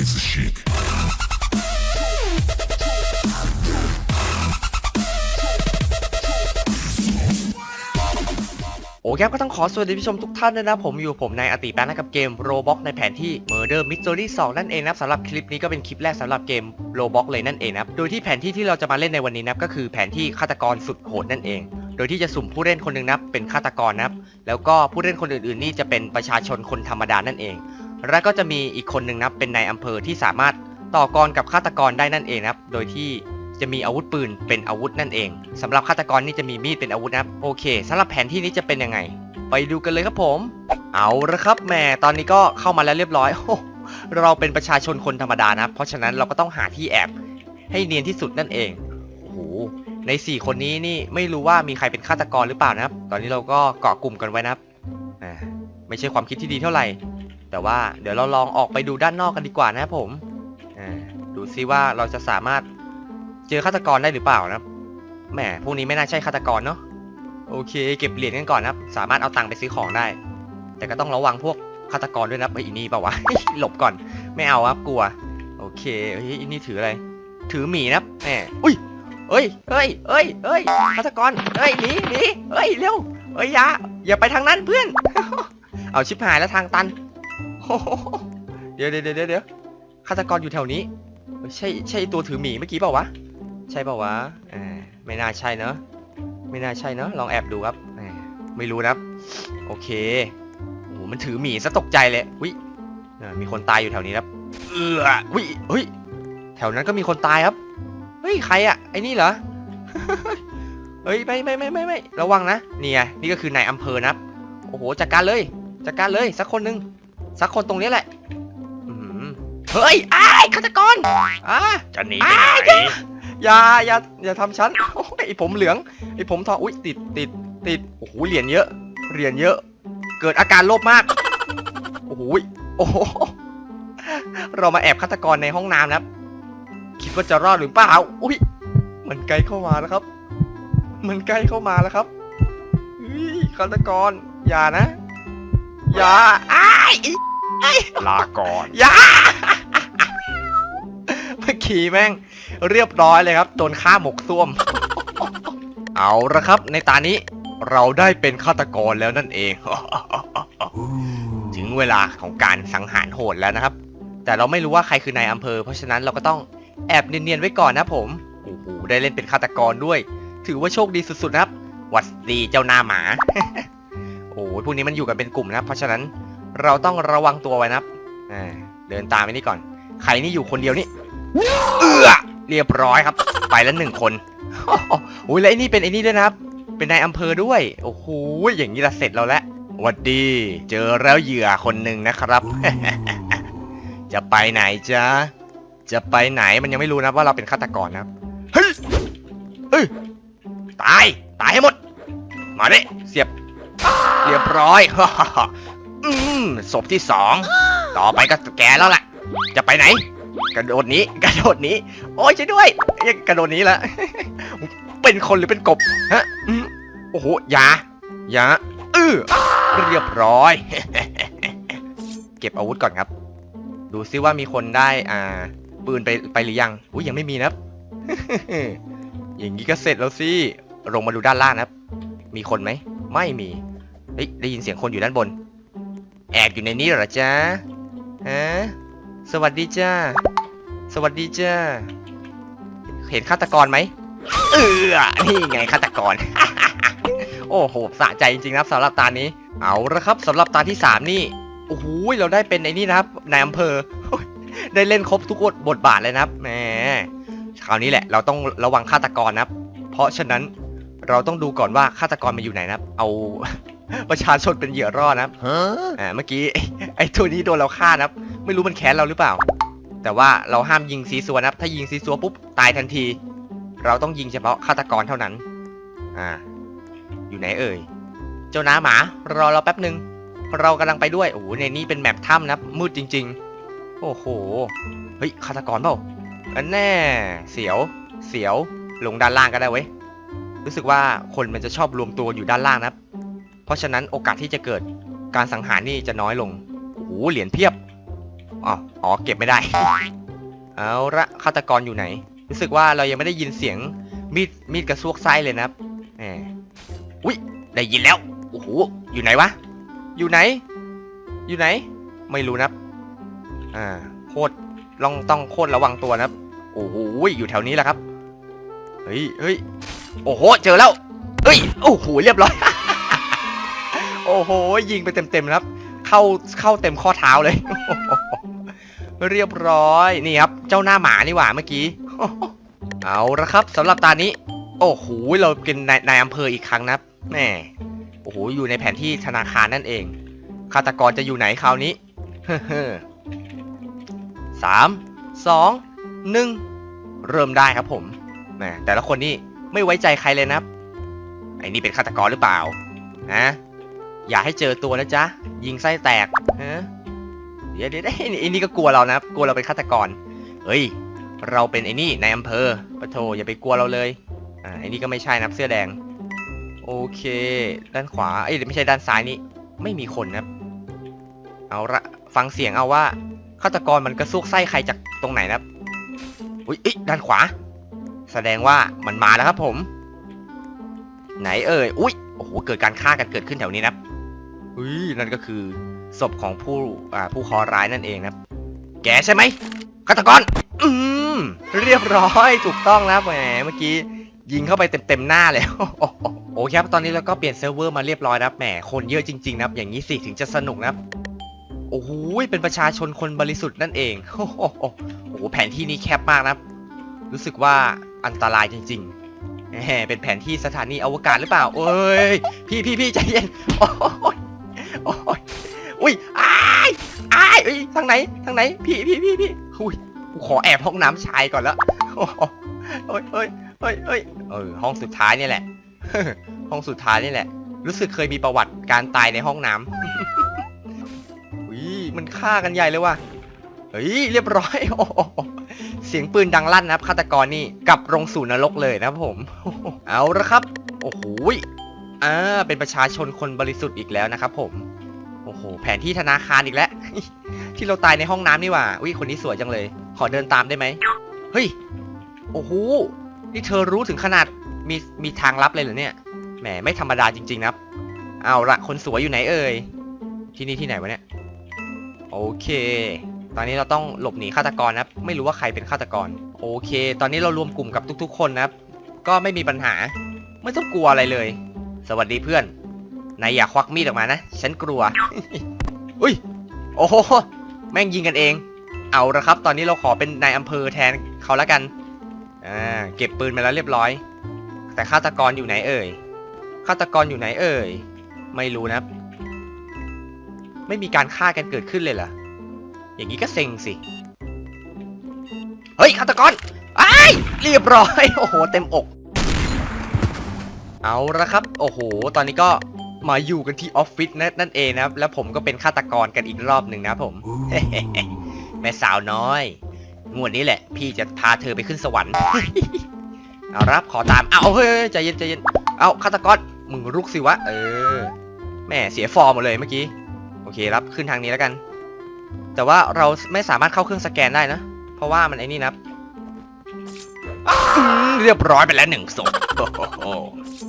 Razor chic. โอเคครับก็ต้องขอสวัสดีผู้ชมทุกท่านด้วยนะผมอยู่ผมนายอติแปนนะครับเกม Roblox ในแผนที่ Murder Mystery 2 นั่นเองนะครับสำหรับคลิปนี้ก็เป็นคลิปแรกสำหรับเกม Roblox เลยนั่นเองนะครับโดยที่แผนที่ที่เราจะมาเล่นในวันนี้นะครับก็คือแผนที่ฆาตกรสุดโหดนั่นเอง โดยที่จะสุ่มผู้เล่นคนหนึ่งนะครับเป็นฆาตกรนะครับแล้วก็ผู้เล่นคนอื่นๆ นี่จะเป็นประชาชนคนธรรมดานั่นเอง แล้วก็จะมีอีกคนหนึ่งนะครับเป็นนายอำเภอที่สามารถต่อกรกับฆาตกรได้นั่นเองนะครับ โดยที่จะมีอาวุธปืนเป็นอาวุธนั่นเองสำหรับฆาตกรนี่จะมีมีดเป็นอาวุธนะครับ โอเคสำหรับแผนที่นี้จะเป็นยังไง ไปดูกันเลยครับผม เอาละครับแม่ตอนนี้ก็เข้ามาแล้วเรียบร้อยโอ้เราเป็นประชาชนคนธรรมดานะครับ เพราะฉะนั้นเราก็ต้องหาที่แอบให้เนียนที่สุดนั่นเองโอ้โหใน 4 คนนี้นี่ไม่รู้ว่ามีใครเป็นฆาตกรหรือเปล่านะครับ ตอนนี้เราก็เกาะกลุ่มกันไว้นะครับไม่ใช่ความคิดที่ดีเท่าไหร่ แต่ว่าเดี๋ยวเราลองออกไปดูด้านนอกกันดีกว่านะครับผมดูซิว่าเราจะสามารถเจอฆาตกรได้หรือเปล่านะครับแหมพวกนี้ไม่น่าใช่ฆาตกรเนาะโอเค เก็บเหรียญกันก่อนนะครับ สามารถเอาตังค์ไปซื้อของได้ แต่ก็ต้องระวังพวกฆาตกรด้วยนะไอ้ยอีนี่เปล่าวะหลบก่อนไม่เอาครับกลัว โอเคเฮ้ยอีนี่ถืออะไร ถือหมีนะแหมอุ้ยเอ้ยเอ้ยเอ้ยเอ้ยฆาตกรเอ้ยหนีหนีเอ้ยเร็วเอ้ยอย่าอย่าไปทางนั้นเพื่อน เอาชิบหายแล้วทางตัน เดี๋ยวเดี๋ยวเดี๋ยวเดี๋ยวฆาตกรอยู่แถวนี้ ใช่ใช่ตัวถือหมีเมื่อกี้เปล่าวะ ใช่เปล่าวะอ่าไม่น่าใช่เนอะไม่น่าใช่เนอะลองแอบดูครับไม่รู้นะโอเคโอ้โหมันถือหมีซะตกใจเลยวิมีคนตายอยู่แถวนี้ครับเออวิเฮ้ยแถวนั้นก็มีคนตายครับเฮ้ยใครอะไอ้นี่เหรอเฮ้ยไม่ไม่ไม่ไม่ไม่ระวังนะนี่ไงนี่ก็คือนายอำเภอนะครับโอ้โหจัดการเลยจัดการเลยสักคนหนึ่ง สักคนตรงนี้แหละอื้อหือเฮ้ยอ้ายฆาตกรอ่าจะหนีไปไหนอย่าอย่าอย่าทำฉันโอ้ยไอผมเหลืองไอผมทองอุ้ยติดติดติดโอ้โหเหรียญเยอะเหรียญเยอะ เกิดอาการโลภมากโอ้โหโอ้โหเรามาแอบฆาตกรในห้องน้ำนะครับ คิดว่าจะรอดหรือเปล่าอุ้ยมันใกล้เข้ามาแล้วครับ มันใกล้เข้ามาแล้วครับอุ้ยฆาตกรอย่านะ อย่าอ้ายอี ลาก่อนยาเมื่อกี้แม่งเรียบร้อยเลยครับโดนฆ่าหมกซ่วม เอาละครับ ในตานี้เราได้เป็นฆาตกรแล้วนั่นเอง ถึงเวลาของการสังหารโหดแล้วนะครับ แต่เราไม่รู้ว่าใครคือนายอำเภอ เพราะฉะนั้นเราก็ต้องแอบเนียนๆไว้ก่อนนะผมโอ้โหได้เล่นเป็นฆาตกรด้วย ถือว่าโชคดีสุดๆนะครับหวัดดีเจ้าหน้าหมา โอ้พวกนี้มันอยู่กันเป็นกลุ่มนะครับ เพราะฉะนั้น เราต้องระวังตัวไว้นะครับอ่าเดินตามไปนี่ก่อน ใครนี่อยู่คนเดียวนี่ เอือเรียบร้อยครับ ไปแล้วหนึ่งคนโอ้ยแล้วไอ้นี่เป็นไอ้นี่ด้วยนะครับ เป็นนายอำเภอด้วย โอ้โห อย่างนี้ละเสร็จเราแล้วหวัดดี เจอแล้วเหยื่อคนหนึ่งนะครับ จะไปไหนจ๊ะ จะไปไหนมันยังไม่รู้นะว่าเราเป็นฆาตกรนะครับ เฮ้ยเฮ้ย ตาย ตายให้หมด มาดิเสียบ เรียบร้อย อืมศพที่สอง ต่อไปก็แกแล้วแหละจะไปไหน กระโดดหนี้กระโดดหนี้ โอ้ยช่วยด้วยยังกระโดดหนี้ละ เป็นคนหรือเป็นกบฮะอืมโอ้โหอยาอยาเออเรียบร้อย เก็บอาวุธก่อนครับ ดูซิว่ามีคนได้อ่า ปืนไปไปหรือยังอุ้ยยังไม่มีนะครับ อย่างนี้ก็เสร็จแล้วสิลงมาดูด้านล่างนะครับ มีคนไหม ไม่มีเฮ้ยได้ยินเสียงคนอยู่ด้านบน แอบอยู่ในนี้เหรอจ๊ะฮะสวัสดีจ้า สวัสดีจ้า เห็นฆาตกรไหม เออ นี่ไงฆาตกร โอ้โห สะใจจริงๆนะสำหรับตานี้ เอาละครับสำหรับตาที่ 3 นี่ โอ้โห เราได้เป็นไอ้นี่นะครับนายอำเภอ ได้เล่นครบทุกบทบาทเลยนะครับ แหม คราวนี้แหละ เราต้องระวังฆาตกรนะครับ เพราะฉะนั้นเราต้องดูก่อนว่าฆาตกรมาอยู่ไหนนะครับ เอา ประชาชนเป็นเหยื่อรอดนะครับอ่าเมื่อกี้ไอ้ตัวนี้โดนเราฆ่านะครับ ไม่รู้มันแค้นเราหรือเปล่า แต่ว่าเราห้ามยิงซีซัวนะครับ ถ้ายิงซีซัวปุ๊บตายทันที เราต้องยิงเฉพาะฆาตกรเท่านั้น อ่า อยู่ไหนเอ่ย เจ้าน้าหมารอเราแป๊บหนึ่งเรากำลังไปด้วย โอ้โห ในนี้เป็นแมปถ้ำนะครับ มืดจริง ๆ โอ้โห เฮ้ยฆาตกรเปล่าอันแน่ เสียว เสียว ลงด้านล่างก็ได้เว้ย รู้สึกว่าคนมันจะชอบรวมตัวอยู่ด้านล่างนะครับเพ ราะฉะนั้นโอกาสที่จะเกิดการสังหารนี่จะน้อยลงโอ้โหเหรียญเพียบอ๋ออ๋อเก็บไม่ได้ เอาละฆาตกรอยู่ไหน รู้สึกว่าเรายังไม่ได้ยินเสียงมีดมีดกระซวกไส้เลยนะครับแหมอุ้ยได้ยินแล้วโอ้โหอยู่ไหนวะ อยู่ไหน อยู่ไหน ไม่รู้นะครับอ่าโคตรลองต้องโคตรระวังตัวนะครับโอ้โหอยู่แถวนี้แหละครับเฮ้ยเฮ้ยโอ้โหเจอแล้วเอ้ยโอ้โหเรียบร้อย อ้โห ยิงไปเต็มๆนะครับ เข้าเข้าเต็มข้อเท้าเลย เรียบร้อยนี่ครับ เจ้าหน้าหมานี่หว่าเมื่อกี้ เอาละครับสำหรับตานี้ โอ้โหเราเป็นนายนายอำเภออีกครั้งนะแม่โอ้โหอยู่ในแผนที่ธนาคารนั่นเองฆาตกรจะอยู่ไหนคราวนี้สามสองหนึ่งเริ่มได้ครับผมแหมแต่ละคนนี่ไม่ไว้ใจใครเลยนะไอ้นี่เป็นฆาตกรหรือเปล่าฮะ อย่าให้เจอตัวนะจ๊ะ ยิงไส้แตกฮะเดี๋ยวเดี๋ยวเดี๋ยวไอ้นี่ก็กลัวเรานะกลัวเราเป็นฆาตกรเฮ้ย เราเป็นไอ้นี่ในอำเภอปะโทอย่าไปกลัวเราเลย อ่าไอ้นี่ก็ไม่ใช่นับเสื้อแดง โอเค ด้านขวา เอ้ยไม่ใช่ด้านซ้ายนี่ ไม่มีคนนะเอาละฟังเสียงเอาว่าฆาตกรมันกระซวกไส้ใครจากตรงไหนนะอุ้ยอ้ด้านขวา แสดงว่ามันมาแล้วครับผม ไหนเอ่ย อุ้ยโอ้โห เกิดการฆ่ากันเกิดขึ้นแถวนี้นะ อุ้ยนั่นก็คือศพของผู้อ่าผู้คอร้ายนั่นเองนะแกใช่ไหมฆาตกรอืมเรียบร้อยถูกต้องแล้วแหมเมื่อกี้ยิงเข้าไปเต็มๆหน้าเลยโอเคครับตอนนี้เราก็เปลี่ยนเซิร์ฟเวอร์มาเรียบร้อยนะแหมคนเยอะจริงๆนะอย่างนี้สิถึงจะสนุกนะโอ้โหเป็นประชาชนคนบริสุทธิ์นั่นเองโอ้โหแผนที่นี้แคบมากนะรู้สึกว่าอันตรายจริงๆแหมเป็นแผนที่สถานีอวกาศหรือเปล่าเอ้ยพี่พี่พี่ใจเย็นโอ้ย โอ้ยอุ้ยอ้ายอ้ายอ้ยทางไหนทางไหน พี่พี่พี่พี่อุ้ยกูขอแอบห้องน้ำชายก่อนละโอ้โหเฮ้ยเฮ้ยเฮ้ยเฮ้ยเออห้องสุดท้ายนี่แหละ ห้องสุดท้ายนี่แหละ รู้สึกเคยมีประวัติการตายในห้องน้ำอุ้ยมันฆ่ากันใหญ่เลยว่ะเฮ้ยเรียบร้อยโอ้เสียงปืนดังลั่นนะครับฆาตกรนี่กลับลงสู่นรกเลยนะผม เอาละครับ โอ้โห อ่าเป็นประชาชนคนบริสุทธิ์อีกแล้วนะครับผม โอ้โห แผนที่ธนาคารอีกแล้ว ที่เราตายในห้องน้ำนี่หว่าอุ้ยคนนี้สวยจังเลย ขอเดินตามได้ไหม เฮ้ย โอ้โห นี่เธอรู้ถึงขนาดมีมีทางลับเลยเหรอเนี่ย แหมไม่ธรรมดาจริงๆนะครับ เอาละคนสวยอยู่ไหนเอ่ย ที่นี่ที่ไหนวะเนี่ย โอเค ตอนนี้เราต้องหลบหนีฆาตกรนะครับ ไม่รู้ว่าใครเป็นฆาตกร โอเค ตอนนี้เรารวมกลุ่มกับทุก ๆ คนนะครับ ก็ไม่มีปัญหา ไม่ต้องกลัวอะไรเลย สวัสดีเพื่อน นายอย่าควักมีดออกมานะ ฉันกลัว อุ้ย โอ้โห แม่งยิงกันเอง เอาละครับ ตอนนี้เราขอเป็นนายอำเภอแทนเขาแล้วกัน อ่า เก็บปืนมาแล้วเรียบร้อย แต่ฆาตกรอยู่ไหนเอ่ย ฆาตกรอยู่ไหนเอ่ย ไม่รู้นะครับไม่มีการฆ่ากันเกิดขึ้นเลยเหรอ อย่างนี้ก็เซ็งสิ เฮ้ยฆาตกรไอ้ายเรียบร้อย โอ้โห เต็มอก เอาละครับ โอ้โห ตอนนี้ก็มาอยู่กันที่ออฟฟิศนั่นนั่นเองนะครับ แล้วผมก็เป็นฆาตกรกันอีกรอบหนึ่งนะครับผมแม่สาวน้อย งวดนี้แหละ พี่จะพาเธอไปขึ้นสวรรค์ เอารับขอตาม เอาเฮ้ยเฮ้ยใจเย็นใจเย็น เอาฆาตกรมึงรุกสิวะ เออ แม่เสียฟอร์มหมดเลยเมื่อกี้ โอเครับขึ้นทางนี้แล้วกัน แต่ว่าเราไม่สามารถเข้าเครื่องสแกนได้นะ เพราะว่ามันไอ้นี่นะ ครับอืมเรียบร้อยไปแล้วหนึ่งศพโอ้โห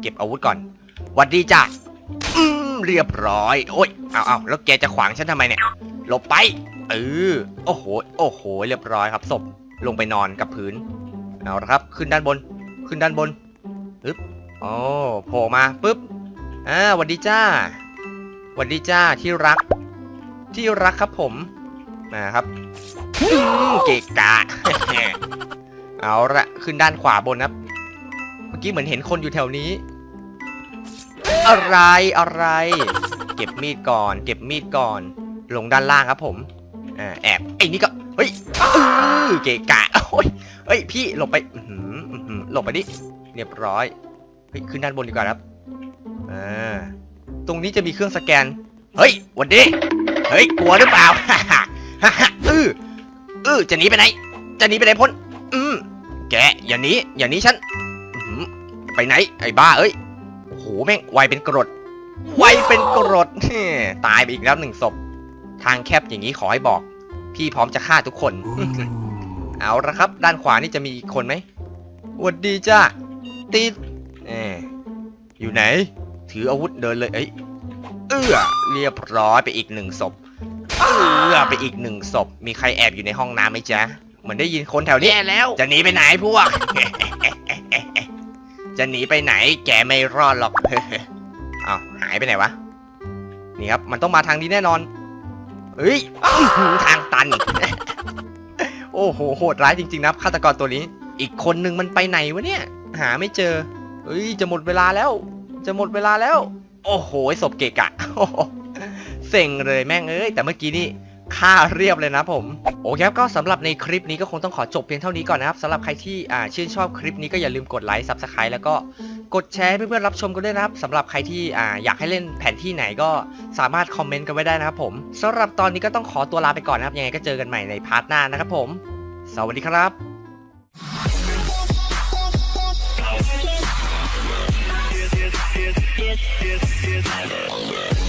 เก็บอาวุธก่อนหวัดดีจ้ะอืมเรียบร้อย โอ้ยเอาเอาแล้วแกจะขวางฉันทำไมเนี่ยหลบไปเออโอ้โห โอ้โห เรียบร้อยครับศพลงไปนอนกับพื้น เอาละครับ ขึ้นด้านบน ขึ้นด้านบนปึ๊บโอ้โผล่มาปึ๊บอ่าหวัดดีจ้าหวัดดีจ้าที่รัก ที่รักครับผมนะครับเกะกะ เอาละขึ้นด้านขวาบนครับเมื่อกี้เหมือนเห็นคนอยู่แถวนี้ อะไรอะไร เก็บมีดก่อน เก็บมีดก่อน ลงด้านล่างครับผมอ่าแอบไอ้นี่ก็เฮ้ยอื้อเกะกะโอ้ยเฮ้ยพี่หลบไปหืออื้อหือหลบไปดิเรียบร้อยเฮ้ยขึ้นด้านบนดีกว่าครับอ่าตรงนี้จะมีเครื่องสแกน เฮ้ยหวันดีเฮ้ยกลัวหรือเปล่าฮ่าฮ่าฮ่าฮ่าอื้ออื้อจะหนีไปไหน จะหนีไปไหนพ้น แกอย่าหนีอย่าหนีฉันไปไหน ไอ้บ้าเอ้ยโหแม่งไวเป็นกรดไวเป็นกรดตายไปอีกแล้วหนึ่งศพ ทางแคบอย่างนี้ขอให้บอก พี่พร้อมจะฆ่าทุกคน เอาละครับ ด้านขวานี่จะมีอีกคนไหมวัดดีจ้าติดเอออยู่ไหน ถืออาวุธเดินเลยเอ้ยเอื้อเรียบร้อยไปอีกหนึ่งศพเอื้อไปอีกหนึ่งศพ มีใครแอบอยู่ในห้องน้ำไหมจ๊ะ เหมือนได้ยินคนแถวนี้ แย่แล้ว จะหนีไปไหนพวก จะหนีไปไหนแกไม่รอดหรอก อ้าวหายไปไหนวะ นี่ครับ มันต้องมาทางนี้แน่นอน เฮ้ยอื้อหือทางตัน โอ้โห โหดร้ายจริงๆนะฆาตกรตัวนี้ อีกคนนึงมันไปไหนวะเนี่ย หาไม่เจอ เฮ้ย จะหมดเวลาแล้ว จะหมดเวลาแล้ว โอ้โหศพเกะกะโอ้โหเซ็งเลยแม่งเอ้ย แต่เมื่อกี้นี่ ฆ่าเรียบเลยนะผม โอเคครับก็สำหรับในคลิปนี้ก็คงต้องขอจบเพียงเท่านี้ก่อนนะครับสำหรับใครที่อ่าชื่นชอบคลิปนี้ก็อย่าลืมกดไลค์ซับสไครต์แล้วก็กดแชร์ให้เพื่อนๆรับชมกันด้วยนะครับสำหรับใครที่อ่าอยากให้เล่นแผนที่ไหนก็สามารถคอมเมนต์กันไว้ได้นะครับผมสำหรับตอนนี้ก็ต้องขอตัวลาไปก่อนนะครับยังไงก็เจอกันใหม่ในพาร์ทหน้านะครับผม สวัสดีครับ Yes, yes, yes.